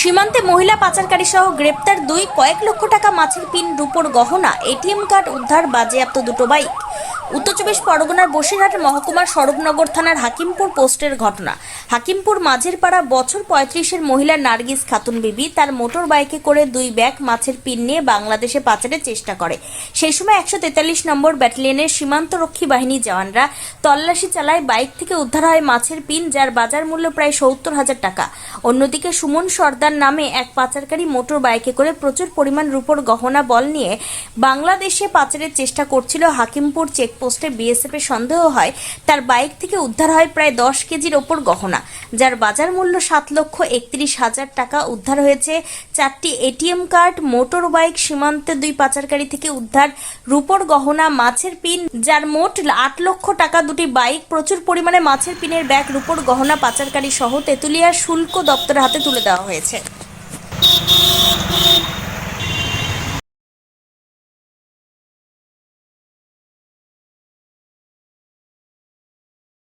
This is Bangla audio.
সীমান্তে মহিলা পাচারকারী সহ গ্রেপ্তার দুই কয়েক লক্ষ টাকা মাছের পিন রুপোর গহনা, এটিএম কার্ড উদ্ধার বাজেয়াপ্ত দুটো বাইক। উত্তর চব্বিশ পরগনার বসিরহাট মহকুমার সরবনগর থানার হাকিমপুর পোস্টের ঘটনা। হাকিমপুর মাঝের পাড়া বছর পঁয়ত্রিশের মহিলা নার্গিস খাতুন বিবি তার মোটর বাইকে করে দুই ব্যাগ মাছের পিন নিয়ে বাংলাদেশে পাচারের চেষ্টা করে। সেই সময় একশো তেতাল্লিশ নম্বর ব্যাটালিয়নের সীমান্তরক্ষী বাহিনী জওয়ানরা তল্লাশি চালায়, বাইক থেকে উদ্ধার হয় মাছের পিন, যার বাজার মূল্য প্রায় সত্তর হাজার টাকা। অন্যদিকে সুমন সর্দার নামে এক পাচারকারী মোটর বাইকে করে প্রচুর পরিমাণ রূপোর গহনা, বল নিয়ে বাংলাদেশে পাচারের চেষ্টা করছিল হাকিমপুর চেকপোস্টে বিএসএফ এর সন্দেহ হয়, তার বাইক থেকে উদ্ধার হয় প্রায় দশ কেজির ওপর গহনা। যার বাজার মূল্য সাত লক্ষ একত্রিশ হাজার টাকা উদ্ধার হয়েছে। চারটি এটিএম কার্ড, মোটর বাইক, সীমান্তে দুই পাচারকারী থেকে উদ্ধার। রূপোর গহনা, মাছের পিন, যার মোট আট লক্ষ টাকা দুটি বাইক, প্রচুর পরিমাণে মাছের পিনের ব্যাগ, রূপোর গহনা পাচারকারী সহ তেঁতুলিয়ার শুল্ক দপ্তরের হাতে তুলে দেওয়া হয়েছে।